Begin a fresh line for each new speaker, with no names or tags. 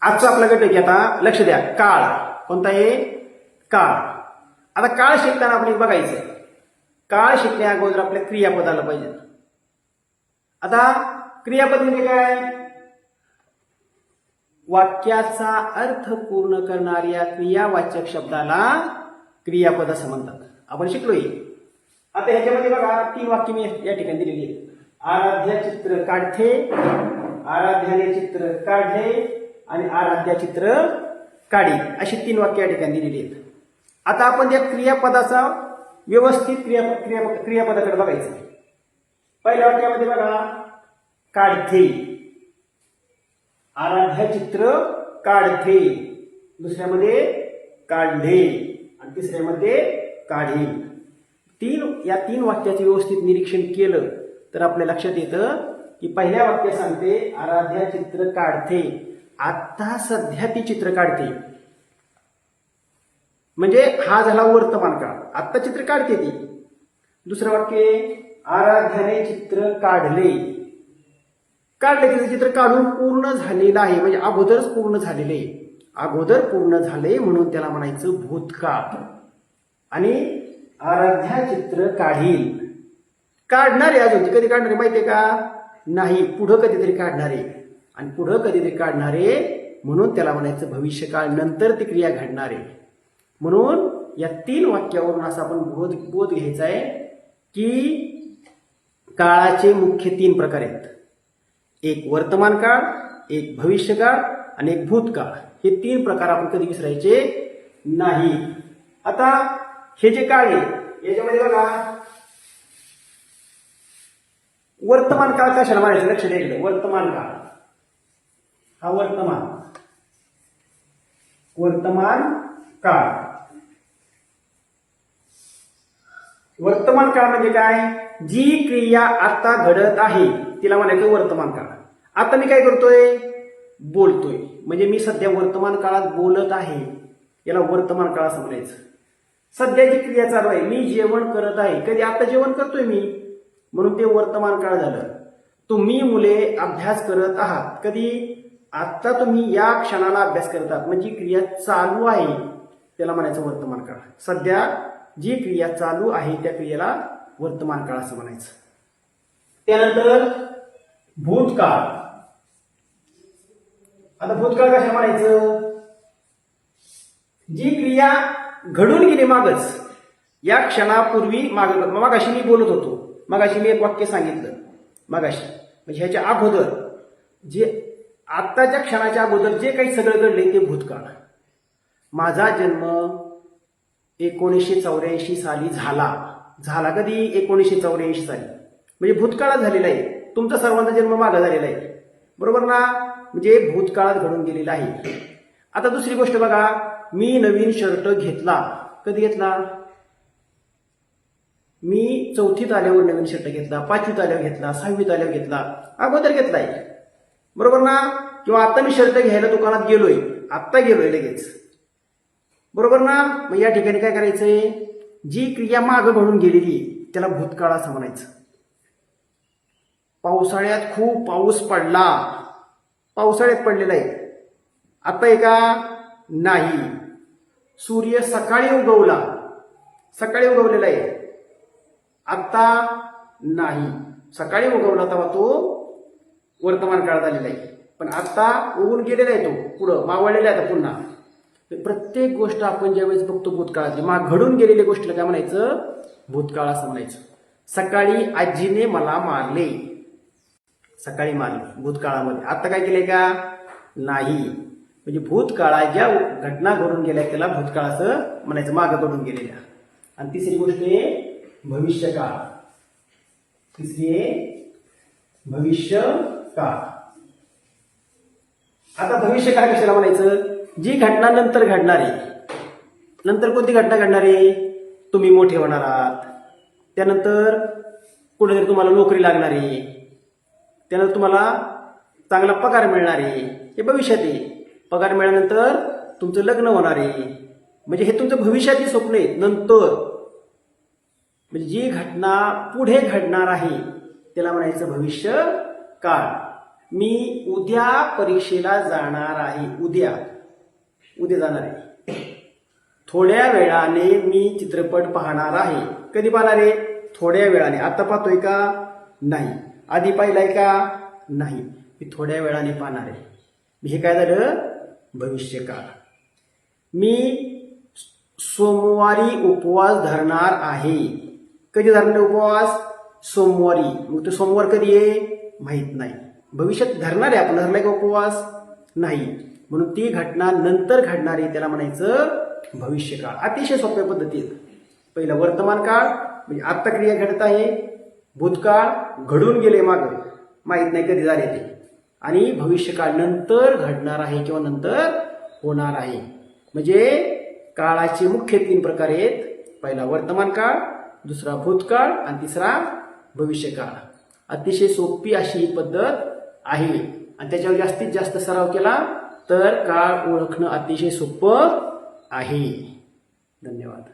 आजचा आपला घटक आता लक्ष द्या काळ. कोणता आहे? काळ. आता काळ शिकताना आपण बघायचं काळ शिकण्या अगोदर आपल्या क्रियापद आलं पाहिजे. आता क्रियापद म्हणजे काय? वाक्याचा अर्थ पूर्ण करणाऱ्या क्रियावाचक शब्दाला क्रियापद असं म्हणतात. आपण शिकलोय. आता ह्याच्यामध्ये बघा तीन वाक्य मी या ठिकाणी दिलेली आहे आराध्या चित्र काढते. आराध्याने चित्र काढले. आणि आराध्याचित्र काढी अशी तीन वाक्य या ठिकाणी दिलेली आहेत. आता आपण या क्रियापदाचा व्यवस्थित क्रिया क्रिया क्रियापदाकडे बघायचं. पहिल्या वाक्यामध्ये बघा काढते. आराध्या चित्र काढते. दुसऱ्यामध्ये काढले. आणि तिसऱ्यामध्ये काढेल तीन या तीन वाक्याचे व्यवस्थित निरीक्षण केलं तर आपल्या लक्षात येतं की पहिल्या वाक्य सांगते आराध्या चित्र काढते. आत्ता सध्या ती चित्र काढते. म्हणजे हा झाला वर्तमान काळ. आत्ता चित्र काढते ती. दुसरं वाक्य आराध्याने चित्र काढले. काढले तिचं चित्र काढून पूर्ण झालेलं आहे. म्हणजे अगोदरच पूर्ण झालेले आहे. अगोदर पूर्ण झाले म्हणून त्याला म्हणायचं भूतकाळ. आणि आराध्या चित्र काढील. काढणारे अजून. कधी काढणारे माहितीये का? नाही. पुढं कधीतरी काढणारे. आणि पुढं कधीतरी काढणारे? म्हणून त्याला म्हणायचं भविष्यकाळ नंतर ती क्रिया घडणारे म्हणून या तीन वाक्यावरून असा आपण बोध बोध घ्यायचा आहे की काळाचे मुख्य तीन प्रकार आहेत. एक वर्तमान काळ एक भविष्यकाळ आणि एक भूतकाळ. हे तीन प्रकार आपण कधी विसरायचे नाही. आता हे जे काळ आहे याच्यामध्ये बघा वर्तमान काळ कशाला म्हणायचं? लक्ष द्यायचं वर्तमान काळ. हा वर्तमान. वर्तमान काळ. वर्तमान काळ म्हणजे काय? जी क्रिया आता घडत आहे तिला म्हणायचं वर्तमान काळ. आता मी काय करतोय? बोलतोय. म्हणजे मी सध्या वर्तमान काळात बोलत आहे. याला वर्तमान काळ असं म्हणायचं. सध्याची क्रिया चालू आहे मी जेवण करत आहे. कधी आता जेवण करतोय मी? म्हणून ते वर्तमान काळ झालं. तुम्ही मुले अभ्यास करत आहात. कधी? आता तुम्ही या क्षणाला अभ्यास करतात म्हणजे क्रिया चालू आहे त्याला म्हणायचं वर्तमान काळ. सध्या जी क्रिया चालू आहे त्या क्रियेला वर्तमान काळ असं म्हणायचं. त्यानंतर भूतकाळ. आता भूतकाळ कशा म्हणायचं? जी क्रिया घडून गेली मागच या क्षणापूर्वी माग मागाशी मी बोलत होतो. मागाशी मी एक वाक्य सांगितलं. मागाशी. म्हणजे ह्याच्या अगोदर. जे आत्ताच्या क्षणाच्या अगोदर जे काही सगळं घडले ते भूतकाळ. माझा जन्म एकोणीसशे चौऱ्याऐंशी साली झाला. झाला कधी? एकोणीसशे चौऱ्याऐंशी साली. म्हणजे भूतकाळात झालेला आहे. तुमचा सर्वांचा जन्म मागा झालेला आहे. बरोबर ना? म्हणजे भूतकाळात घडून गेलेला आहे. आता दुसरी गोष्ट बघा. मी नवीन शर्ट घेतला. कधी घेतला? मी चौथीत आल्यावर नवीन शर्ट घेतला. पाचवीत आल्यावर घेतला. सहावीत आल्यावर घेतला. अगोदर घेतलाय. बरोबर ना? किंवा आता मी शर्ट घ्यायला दुकानात गेलोय. आत्ता गेलोय लगेच. बरोबर ना? मग या ठिकाणी काय करायचंय? जी क्रिया मागं घडून गेलेली त्याला भूतकाळ असं म्हणायचं. पावसाळ्यात खूप पाऊस पडला. पावसाळ्यात पडलेला आहे. आता आहे का? नाही. सूर्य सकाळी उगवला. सकाळी उगवलेला आहे. आता नाही. सकाळी उगवला तेव्हा तो. वर्तमान काळात आलेला आहे. पण आता उगून गेलेला आहे तो. पुढं मावळलेला आहे आता पुन्हा. प्रत्येक गोष्ट आपण ज्यावेळेस बघतो भूतकाळातली माग घडून गेलेल्या गोष्टीला काय म्हणायचं? भूतकाळ असं म्हणायचं. सकाळी आजीने मला मारले. सकाळी मारले भूतकाळामध्ये. आता काय केले का? नाही. म्हणजे भूतकाळात ज्या घटना घडून गेल्या त्याला भूतकाळ असं म्हणायचं मागं घडून गेलेल्या. आणि तिसरी गोष्ट आहे भविष्यकाळ. तिसरी आहे का? आता भविष्य काय कशाला म्हणायचं? जी घटना नंतर घडणार आहे. नंतर कोणती घटना घडणार आहे? तुम्ही मोठे होणार आहात. त्यानंतर कुठेतरी तुम्हाला नोकरी लागणार आहे. त्यानंतर तुम्हाला चांगला पगार मिळणार आहे. हे भविष्यात आहे. पगार मिळाल्यानंतर तुमचं लग्न होणार आहे. म्हणजे हे तुमचं भविष्यातली स्वप्न आहेत नंतर. म्हणजे जी घटना पुढे घडणार आहे त्याला म्हणायचं भविष्य काळ. मी उद्या परीक्षेला जाणार आहे. उद्या. उद्या जाणार आहे. थोड्या वेळाने मी चित्रपट पाहणार आहे. कधी पाहणार आहे? थोड्या वेळाने. आता पाहतोय का? नाही. आधी पाहिलाय का? नाही. मी थोड्या वेळाने पाहणार आहे. हे काय झालं? भविष्यकाळ. मी सोमवारी उपवास धरणार आहे. कधी धरणार उपवास? सोमवारी. मग तो सोमवार कधी आहे? माहीत नाही. भविष्यात धरणार आहे आपण धरलाय का उपवास? नाही. म्हणून ती घटना नंतर घडणारी त्याला म्हणायचं भविष्यकाळ. अतिशय सोप्या पद्धतीत. पहिला वर्तमान काळ म्हणजे आत्ता क्रिया घडत आहे भूतकाळ घडून गेले माग. माहीत नाही कधी झाले ते. आणि भविष्यकाळ नंतर घडणार आहे किंवा नंतर होणार आहे. म्हणजे काळाचे मुख्य तीन प्रकार आहेत. पहिला वर्तमान काळ दुसरा भूतकाळ आणि तिसरा भविष्यकाळ. अतिशय सोपी अशी ही पद्धत आहे. आणि त्याच्यावर जास्तीत जास्त सराव केला तर काळ ओळखणं अतिशय सोपं आहे. धन्यवाद.